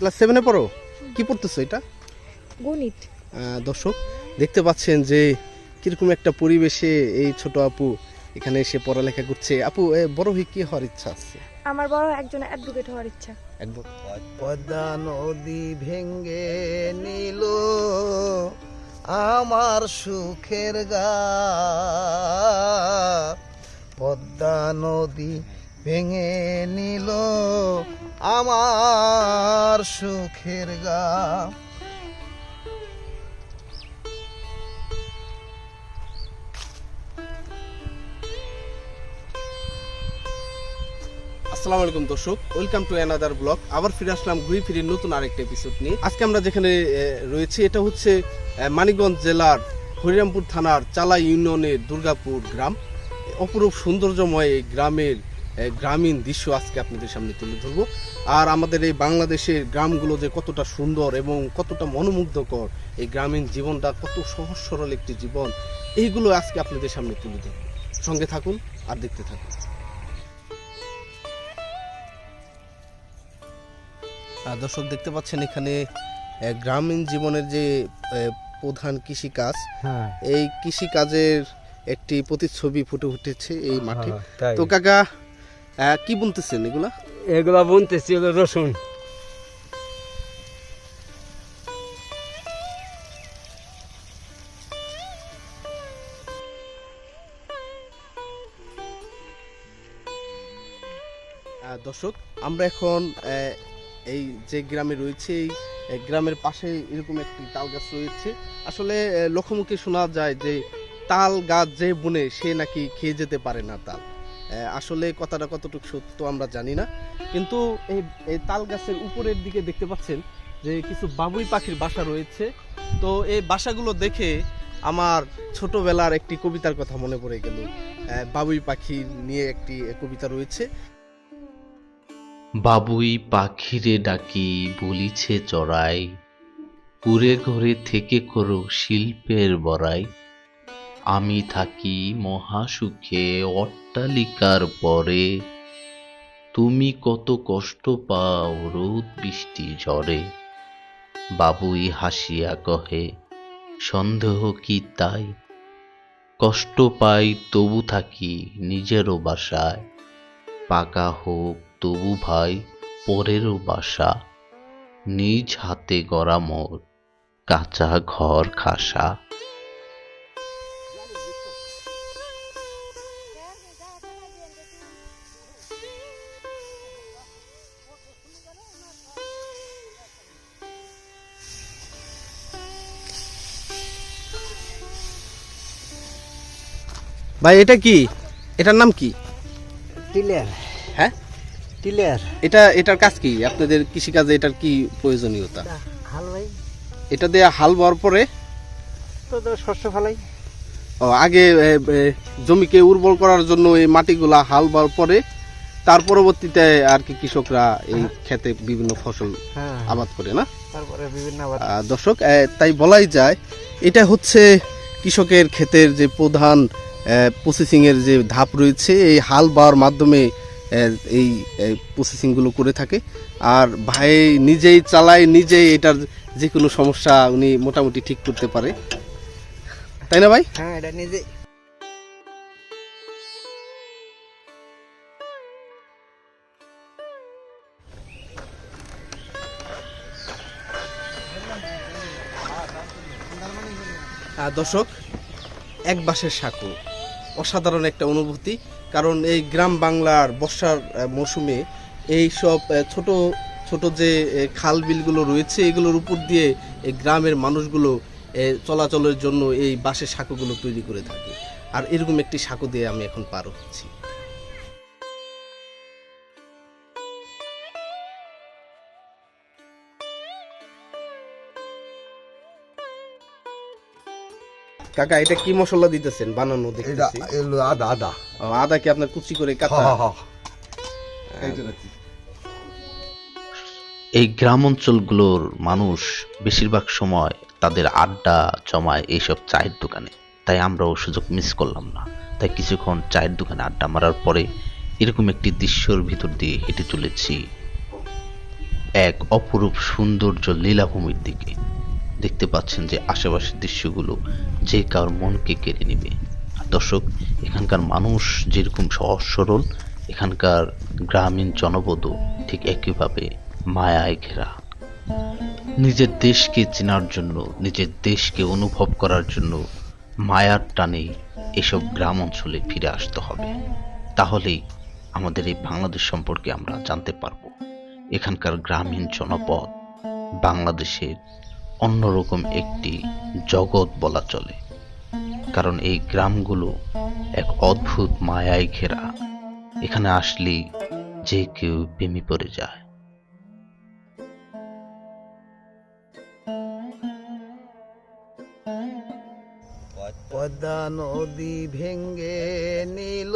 Class সেভেনে পড়ো? কি পড়তেছো এটা? গণিত। দর্শক দেখতে পাচ্ছেন যে কীরকম একটা পরিবেশে এই ছোট আপু এখানে এসে পড়ালেখা করছে। আপু এ, বড় হয়ে কি হওয়ার ইচ্ছা আছে? আমার বড় একজন অ্যাডভোকেট হওয়ার ইচ্ছা। পদ্মা নদী ভেঙ্গে নিল আমার সুখের গা। পদ্মা নদী ভেঙে নিল আমার সুখের গা। আসসালামু আলাইকুম দর্শক, ওয়েলকাম টু অ্যানাদার ব্লগ আবার ফিরে আসলাম ঘুরে ফিরে নতুন আরেকটা এপিসোড নিয়ে। আজকে আমরা যেখানে রয়েছি, এটা হচ্ছে মানিকগঞ্জ জেলার হরিরামপুর থানার চালা ইউনিয়নের দুর্গাপুর গ্রাম। অপরূপ সৌন্দর্যময় এই গ্রামের গ্রামীণ দৃশ্য আজকে আপনাদের সামনে তুলে ধরবো। আর আমাদের এই বাংলাদেশের গ্রামগুলো যে কতটা সুন্দর এবং কতটা মনোমুগ্ধকর এই গ্রামীণ জীবনটা কত সহজ সরল একটি জীবন এইগুলো আজকে আপনাদের সামনে তুলে ধরবো। সঙ্গে থাকুন আর দেখতে থাকুন। দর্শক দেখতে পাচ্ছেন এখানে গ্রামীণ জীবনের যে প্রধান কৃষিকাজ হ্যাঁ। এই কৃষিকাজের একটি প্রতিচ্ছবি ফুটে উঠেছে এই মাঠে। তো কাকা কি বলতেছেন এগুলা? এগুলা বুনতেছি এগুলো রসুন। দর্শক আমরা এখন আহ, এই যে গ্রামে রয়েছে এই গ্রামের পাশে এরকম একটি তাল গাছ রয়েছে। আসলে লোকমুখে শোনা যায় যে তাল গাছ যে বনে সে নাকি খেয়ে যেতে পারে না তাল। আসলে কথাটা কতটুকু সত্য আমরা জানি না। কিন্তু এই এই তাল গাছের উপরের দিকে দেখতে পাচ্ছেন যে কিছু বাবুই পাখির বাসা রয়েছে। তো এই বাসাগুলো দেখে আমার ছোটবেলার একটি কবিতার কথা মনে পড়ে গেল। বাবুই পাখি নিয়ে একটি কবিতা রয়েছে। বাবুই পাখিরে ডাকি বলিছে চড়াই। কুড়ে ঘরে থেকে করো শিল্পের বড়াই। আমি থাকি মহাসুখে অট্টালিকার পরে। তুমি কত কষ্ট পাও রোদ বৃষ্টি ঝরে। বাবুই হাসিয়া কহে, সন্দেহ কি তাই? কষ্ট পাই তবু থাকি নিজেরও বাসায়। পাকা হোক তবু ভাই পরেরও বাসা। নিজ হাতে গড়া মোর কাঁচা ঘর খাসা। ভাই এটা কি? এটার নাম কি? টিলের। হ্যাঁ? টিলের। এটা এটার কাজ কি? আপনাদের কৃষিকাজে এটার কি প্রয়োজনীয়তা? হাল ভাই। এটা দিয়ে হাল বর পরে? তো শস্য ফলাই। ও, আগে জমিকে উর্বর করার জন্য এই মাটিগুলা হাল বওয়ার পরে তার পরবর্তীতে আর কি কৃষকরা এই ক্ষেতে বিভিন্ন ফসল হ্যাঁ আবাদ করে না? তারপরে বিভিন্ন দর্শক তাই বলাই যায় এটা হচ্ছে কৃষকের ক্ষেতের যে প্রধান প্রসেসিং এর যে ধাপ রয়েছে এই হাল বাওয়ার মাধ্যমে এই প্রসেসিংগুলো করে থাকে। আর ভাই নিজেই চালায় নিজেই এটার যে কোনো সমস্যা উনি মোটামুটি ঠিক করতে পারে। তাই না ভাই? হ্যাঁ এটা নিজে দর্শক এক বাসের সাঁকো। অসাধারণ একটা অনুভূতি, কারণ এই গ্রাম বাংলার বর্ষার মৌসুমে এই সব ছোট ছোট যে খাল বিলগুলো রয়েছে, এগুলোর উপর দিয়ে এই গ্রামের মানুষগুলো চলাচলের জন্য এই বাঁশের সাঁকোগুলো তৈরি করে থাকে। আর এরকম একটি সাঁকো দিয়ে আমি এখন পার হচ্ছি। কাকা এটা কি মশলা দিতেছেন? বানানো দেখতেছি। এলো আদা আদা। আদা কি আপনার কুচি করে কাটা হা হা এই এই গ্রাম অঞ্চলগুলোর মানুষ বেশিরভাগ সময় তাদের আড্ডা জমায় এইসব চায়ের দোকানে। তাই আমরাও সুযোগ মিস করলাম না। তাই কিছুক্ষণ চায়ের দোকানে আড্ডা মারার পরে এরকম একটি দৃশ্যর ভিতর দিয়ে হেঁটে চলেছি এক অপরূপ সৌন্দর্য লীলাভূমির দিকে। দেখতে পাচ্ছেন যে আশেপাশের দৃশ্যগুলো যে কারোর মনকে কেড়ে নেবে। দর্শক, এখানকার মানুষ যেরকম সহজ সরল এখানকার গ্রামীণ জনপদও ঠিক একইভাবে মায়ায় ঘেরা। নিজের দেশকে চেনার জন্য, নিজের দেশকে অনুভব করার জন্য মায়ার টানে এসব গ্রাম অঞ্চলে ফিরে আসতে হবে। তাহলেই আমাদের এই বাংলাদেশ সম্পর্কে আমরা জানতে পারব। এখানকার গ্রামীণ জনপদ বাংলাদেশের অন্যরকম একটি জগৎ বলা চলে, কারণ এই গ্রামগুলো এক অদ্ভুত মায়ায় ঘেরা। এখানে আসলেই যে কেউ প্রেমে পড়ে যায়। পদ্মা নদী ভেঙ্গে নিল,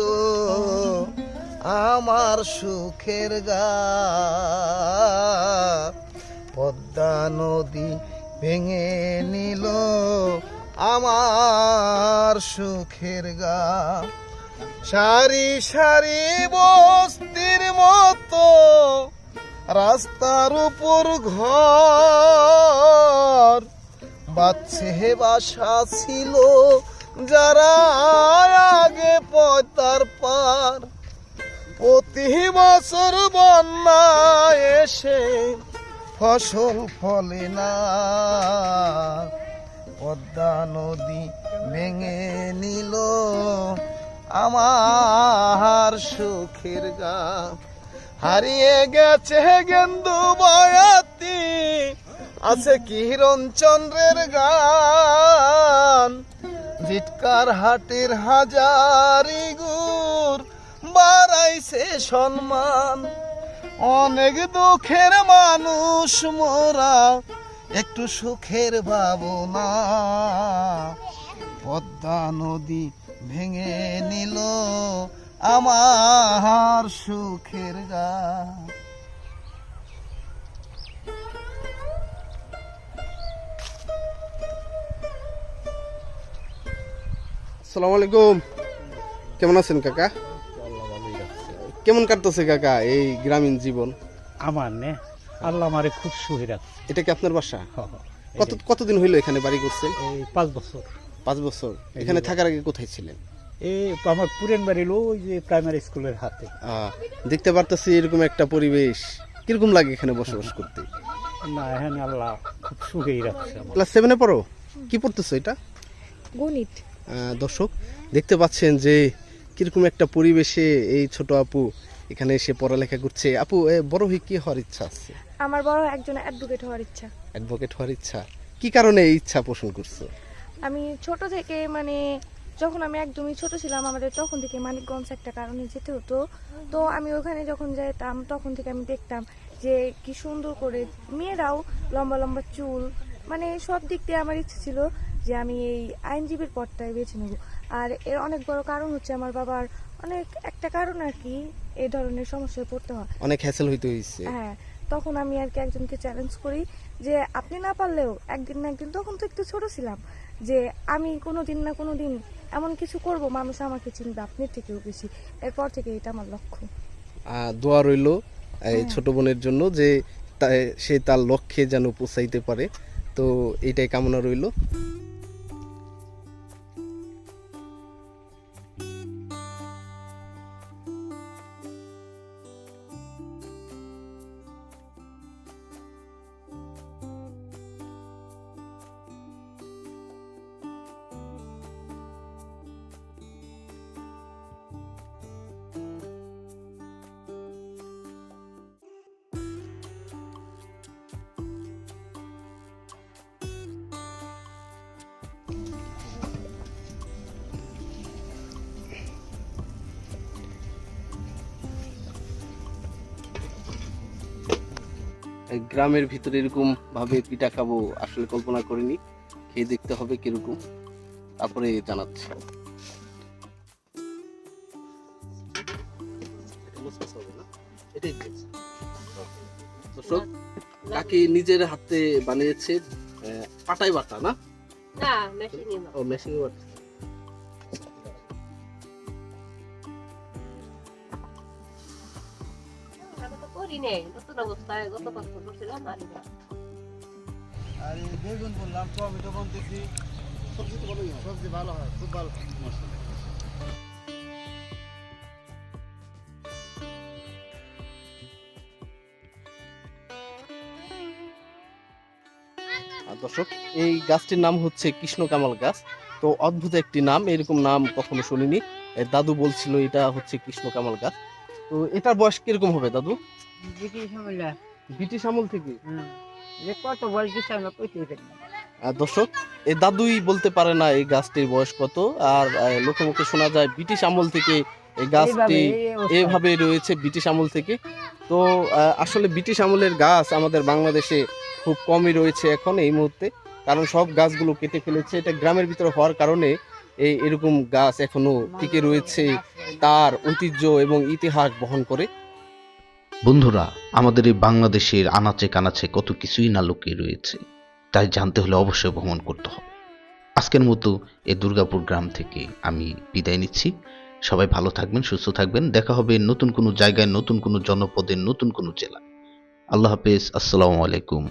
আমার সুখের গা পদ্মা নদী ভেঙে নিল আমার সুখের গা। সারি সারি বস্তির মতো রাস্তার উপর ঘর। বাচ্চে বাসা ছিল যারা আগে পতার পার। প্রতি বছর বন্যা এসে ফসল ফলে না। পদ্মা নদী ভেঙে নিল। আমার সুখের গা হারিয়ে গেছে গেন্দু বয়াতি আছে কিরণ চন্দ্রের গান। জিটকার হাটের হাজারি গুর বাড়াইছে সম্মান। অনেক দুঃখের মানুষ মোরা, একটু সুখের ভাবনা। পদ্মা নদী ভেঙে নিল আমার সুখের গা। আসসালামু আলাইকুম। কেমন আছেন কাকা? কেমন কাটতেছে কাকা এই গ্রামীণ জীবন? আমার নে আল্লাহ আমারে খুব সুখী রাখছে। এটা কি আপনার বাসা। কত কতদিন হইল এখানে বাড়ি করছেন? এই পাঁচ বছর। পাঁচ বছর। এখানে থাকার আগে কোথায় ছিলেন? এই আমার পুরেন বাড়ি ওই যে প্রাইমারি স্কুলের হাতে। আহ, দেখতে পারতেছি এরকম একটা পরিবেশ। কীরকম লাগে এখানে বসবাস করতে? না এখানে আল্লাহ খুব সুখেই রাখছে ক্লাস সেভেনে পড়ো? কি পড়তেছো এটা? গণিত। আহ, দর্শক দেখতে পাচ্ছেন যে কীরকম একটা পরিবেশে এই ছোট আপু এখানে এসে পড়ালেখা করছে? আপু বড় হয়ে কি হওয়ার ইচ্ছা আছে? আমার বড় একজন অ্যাডভোকেট হওয়ার ইচ্ছা। অ্যাডভোকেট হওয়ার ইচ্ছা। কি কারণে এই ইচ্ছা পোষণ করছ? আমি ছোট থেকে মানে যখন আমি একদমই ছোট ছিলাম আমাদের তখন থেকে মানিকগঞ্জ একটা কারণে যেতে হতো। তো আমি ওখানে যখন যেতাম তখন থেকে আমি দেখতাম যে কি সুন্দর করে মেয়েরাও লম্বা লম্বা চুল মানে সব দিক দিয়ে আমার ইচ্ছে ছিল। যে আমি এই আইনজীবীর পদটাই বেছে নেব। আর এর অনেক বড় কারণ হচ্ছে আমার বাবার অনেক একটা কারণ আর কি এই ধরনের সমস্যায় পড়তে হয়। অনেক হ্যাসেল হইতে হয়েছে হ্যাঁ তখন আমি আর কি একজনকে চ্যালেঞ্জ করি যে আপনি না পারলেও একদিন না একদিন তখন তো একটু ছোট ছিলাম যে আমি কোনো দিন না কোনো দিন এমন কিছু করব মানুষ আমাকে চিনবে আপনি থেকেও বেশি। এরপর থেকে এটা আমার লক্ষ্য। দোয়া রইল এই ছোট বোনের জন্য যে সে তার লক্ষ্যে যেন পৌঁছাইতে পারে। তো এটাই কামনা রইল। গ্রামের ভিতরে এরকম ভাবে পিঠা খাব আসলে কল্পনা করিনি। খেয়ে দেখতে হবে কীরকম। তারপরে জানাচ্ছি। দর্শক কাকি নিজের হাতে বানিয়েছে পাটাই বাটা না? ও মেশিনে বাটা। অবস্থায় গত করছিলাম আর সবজি তো ভালোই সবজি ভালো হয় খুব ভালো দর্শক, এই গাছটির নাম হচ্ছে কৃষ্ণকামাল গাছ। তো অদ্ভুত একটি নাম, এরকম নাম কখনো শুনিনি। দাদু বলছিল এটা হচ্ছে কৃষ্ণকামাল গাছ। তো এটার বয়স কীরকম হবে, দাদু? ব্রিটিশ আমল থেকে? কত বলছি আমরা না। আর দর্শক এই দাদুই বলতে পারে না এই গাছটির বয়স কত আর আহ, লোকে মুখে শোনা যায় ব্রিটিশ আমল থেকে এই গাছটি। এভাবে রয়েছে ব্রিটিশ আমল থেকে। তো আসলে ব্রিটিশ আমলের গাছ আমাদের বাংলাদেশে খুব কমই রয়েছে এখন এই মুহূর্তে কারণ সব গাছগুলো কেটে ফেলেছে। এটা গ্রামের ভিতরে হওয়ার কারণে এই এরকম গাছ এখনও টিকে রয়েছে। তার ঐতিহ্য এবং ইতিহাস বহন করে। বন্ধুরা, আমাদের এই বাংলাদেশের আনাচে কানাচে কত কিছুই না লুকিয়ে রয়েছে, তাই জানতে হলে অবশ্যই ভ্রমণ করতে হবে। আজকের মতো এই দুর্গাপুর গ্রাম থেকে আমি বিদায় নিচ্ছি। সবাই ভালো থাকবেন, সুস্থ থাকবেন। দেখা হবে নতুন কোনো জায়গায়, নতুন কোনো জনপদের নতুন কোনো জেলা আল্লাহ হাফেজ, আসসালামু আলাইকুম।